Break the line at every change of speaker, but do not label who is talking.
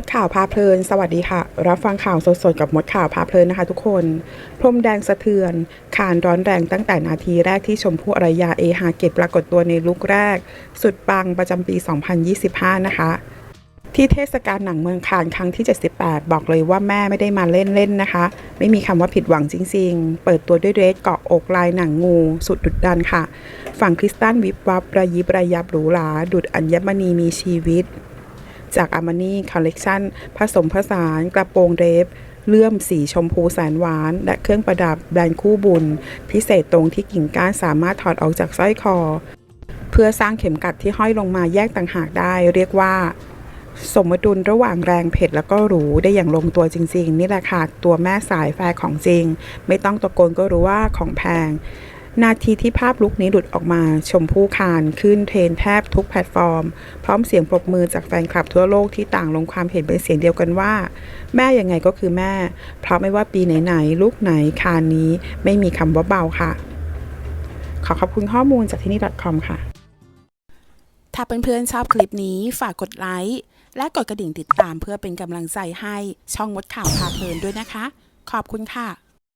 ดข่าวพาเพลิน สวัสดีค่ะ รับฟังข่าวสดๆ กับมดข่าวพาเพลินนะคะทุกคน พรมแดงสะเทือนคานร้อนแรงตั้งแต่นาทีแรกที่ชมพู่อรยาเอฮาเกตปรากฏตัวในลุคแรก สุดปังประจำปี 2025 นะคะ ที่เทศกาลหนังเมืองคานครั้งที่ 78 บอกเลยว่าแม่ไม่ได้มาเล่นๆนะคะ ไม่มีคำว่าผิดหวังจริงๆ เปิดตัวด้วยเดรสเกาะอกลายหนังงู สุดดุดดันค่ะ ฝั่งคริสตันวิบวับระยิบระยับหรูหราดุดอัญมณีมีชีวิต จากอามานี่คอลเลกชันผสมผสานกระโปรงเดรฟเลื่อมสีชมพูแสนหวาน และเครื่องประดับแบรนด์คู่บุญ พิเศษตรงที่กิ่งก้านสามารถถอดออกจากสร้อยคอ เพื่อสร้างเข็มกัดที่ห้อยลงมาแยกต่างหากได้ เรียกว่า สมดุลระหว่างแรงเผ็ดแล้วก็หรูได้อย่างลงตัวจริง ๆ นี่แหละค่ะตัวแม่สายแฟร์ของจริง ไม่ต้องตะโกนก็รู้ว่าของแพง นาทีที่ภาพลุกนี้หลุดออกมาชมพู่คานขึ้นเทรนแทบทุกแพลตฟอร์ม พร้อมเสียงปรบมือจากแฟนคลับทั่วโลกที่ต่างลงความเห็นเป็นเสียงเดียวกันว่า แม่ยังไงก็คือแม่ เพราะไม่ว่าปีไหนๆลูกไหนคานนี้ไม่มีคำว่าเบาค่ะ ขอขอบคุณข้อมูลจากที่นี่ .com ค่ะ
ถ้าเพื่อนๆชอบคลิปนี้ฝากกดไลค์และกดกระดิ่งติดตามเพื่อเป็นกำลังใจให้ช่องมดข่าวพาเพลินด้วยนะคะ ขอบคุณค่ะ